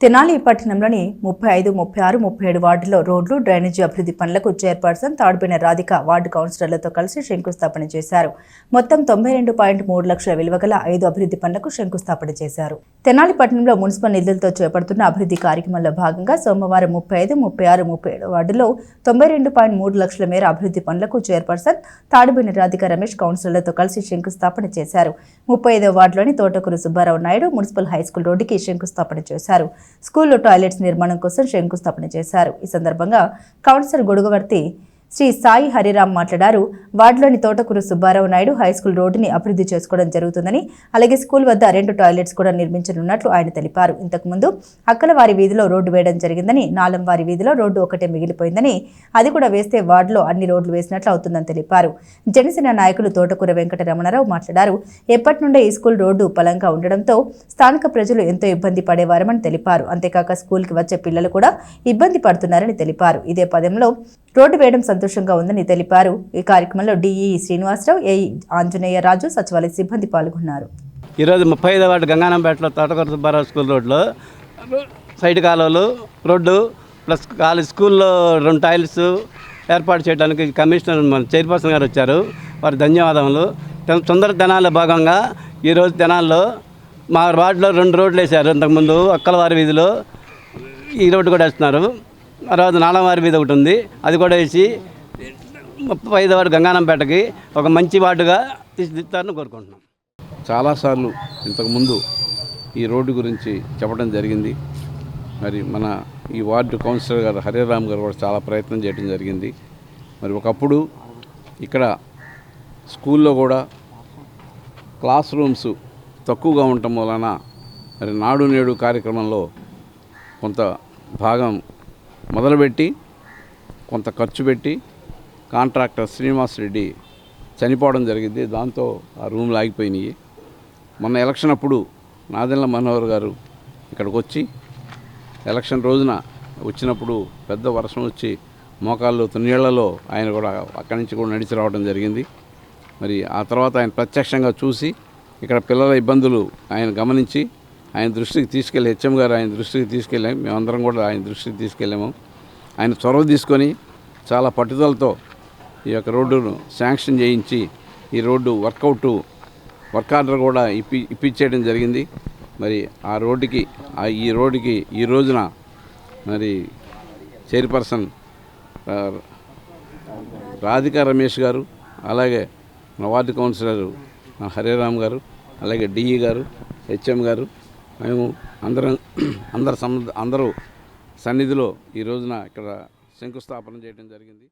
తెనాలి పట్టణంలోని ముప్పై ఐదు ముప్పై ఆరు ముప్పై ఏడు వార్డులో రోడ్లు డ్రైనేజీ అభివృద్ధి పనులకు చైర్పర్సన్ తాడుబిన రాధిక వార్డు కౌన్సిలర్లతో కలిసి శంకుస్థాపన చేశారు. మొత్తం తొంభై రెండు పాయింట్ మూడు లక్షల విలువ గల ఐదు అభివృద్ధి పనులకు శంకుస్థాపన చేశారు. తెనాలి పట్టణంలో మున్సిపల్ నిధులతో చేపడుతున్న అభివృద్ధి కార్యక్రమంలో భాగంగా సోమవారం ముప్పై ఐదు ముప్పై ఆరు ముప్పై ఏడు వార్డులో తొంభై రెండు పాయింట్ మూడు లక్షల మేర అభివృద్ధి పనులకు చైర్పర్సన్ తాడుబిన రాధిక రమేష్ కౌన్సిలర్లతో కలిసి శంకుస్థాపన చేశారు. ముప్పై ఐదో వార్డులోని Thotakuru Subba Rao Naidu municipal high school రోడ్డుకి శంకుస్థాపన చేశారు. స్కూల్లో టాయిలెట్స్ నిర్మాణం కోసం శంకుస్థాపన చేశారు. ఈ సందర్భంగా కౌన్సిలర్ గొడుగువర్తి శ్రీ సాయి హరిరామ్ మాట్లాడారు. వార్డులోని తోటకూరు సుబ్బారావు నాయుడు హైస్కూల్ రోడ్డుని అభివృద్ధి చేసుకోవడం జరుగుతుందని అలాగే స్కూల్ వద్ద రెండు టాయిలెట్స్ కూడా నిర్మించనున్నట్లు ఆయన తెలిపారు. ఇంతకుముందు అక్కలవారి వీధిలో రోడ్డు వేయడం జరిగిందని నాలంవారి వీధిలో రోడ్డు ఒకటే మిగిలిపోయిందని అది కూడా వేస్తే వార్డులో అన్ని రోడ్లు వేసినట్లు అవుతుందని తెలిపారు. జనసేన నాయకులు తోటకూర వెంకటరమణారావు మాట్లాడారు. ఎప్పటి నుండే ఈ స్కూల్ రోడ్డు పలంగా ఉండడంతో స్థానిక ప్రజలు ఎంతో ఇబ్బంది పడేవారమని తెలిపారు. అంతేకాక స్కూల్కి వచ్చే పిల్లలు కూడా ఇబ్బంది పడుతున్నారని తెలిపారు. ఇదే పదంలో రోడ్డు వేయడం సంతోషంగా ఉందని తెలిపారు. ఈ కార్యక్రమంలో డిఈ శ్రీనివాసరావు ఏ ఆంజనేయ రాజు సచివాలయ సిబ్బంది పాల్గొన్నారు. ఈరోజు ముప్పై ఐదో వార్డు గంగానంపేటలో తోటకూర సుబ్బారావు స్కూల్ రోడ్లో సైడ్ కాలువలు రోడ్డు ప్లస్ కాలేజ్ స్కూల్లో రెండు టైల్స్ ఏర్పాటు చేయడానికి కమిషనర్ మన చైర్పర్సన్ గారు వచ్చారు. వారి ధన్యవాదములు. తొందర దినాల్లో భాగంగా ఈరోజు దినాల్లో మా వార్డులో రెండు రోడ్లు వేశారు. ఇంతకుముందు అక్కలవారి వీధిలో ఈ రోడ్డు కూడా వేస్తున్నారు. తర్వాత నాలవారి మీద ఒకటి ఉంది. అది కూడా వేసి ముప్పై ఐదో వార్డు గంగానంపేటకి ఒక మంచి వార్డుగా తీర్చిదిద్దారని కోరుకుంటున్నాం. చాలాసార్లు ఇంతకుముందు ఈ రోడ్డు గురించి చెప్పడం జరిగింది. మరి మన ఈ వార్డు కౌన్సిలర్ గారు హరిరామ్ గారు కూడా చాలా ప్రయత్నం చేయడం జరిగింది. మరి ఒకప్పుడు ఇక్కడ స్కూల్లో కూడా క్లాస్ రూమ్స్ తక్కువగా ఉండటం వలన మరి నాడు నేడు కార్యక్రమంలో కొంత భాగం మొదలుపెట్టి కొంత ఖర్చు పెట్టి కాంట్రాక్టర్ శ్రీనివాస్ రెడ్డి చనిపోవడం జరిగింది. దాంతో ఆ రూమ్లు ఆగిపోయినాయి. మొన్న ఎలక్షన్ అప్పుడు నాదెల్ల మనోహర్ గారు ఇక్కడికి వచ్చి ఎలక్షన్ రోజున వచ్చినప్పుడు పెద్ద వర్షం వచ్చి మోకాళ్ళు నీళ్ళలో ఆయన కూడా అక్కడి నుంచి కూడా నడిచి రావడం జరిగింది. మరి ఆ తర్వాత ఆయన ప్రత్యక్షంగా చూసి ఇక్కడ పిల్లల ఇబ్బందులు ఆయన గమనించి ఆయన దృష్టికి తీసుకెళ్ళి హెచ్ఎం గారు ఆయన దృష్టికి తీసుకెళ్ళాము మేమందరం కూడా ఆయన దృష్టికి తీసుకెళ్ళాము. ఆయన చొరవ తీసుకొని చాలా పట్టుదలతో ఈ యొక్క రోడ్డును శాంక్షన్ చేయించి ఈ రోడ్డు వర్కౌట్ వర్క్ ఆర్డర్ కూడా ఇప్పి ఇప్పించేయడం జరిగింది. మరి ఆ రోడ్డుకి ఆ ఈ రోడ్డుకి ఈ రోజున మరి చైర్పర్సన్ రాధికా రమేష్ గారు అలాగే మా వార్డు కౌన్సిలర్ హరేరామ్ గారు అలాగే డిఈ గారు హెచ్ఎం గారు మేము అందరం అందరు అందరూ సన్నిధిలో ఈ రోజున ఇక్కడ శంకుస్థాపన చేయడం జరిగింది.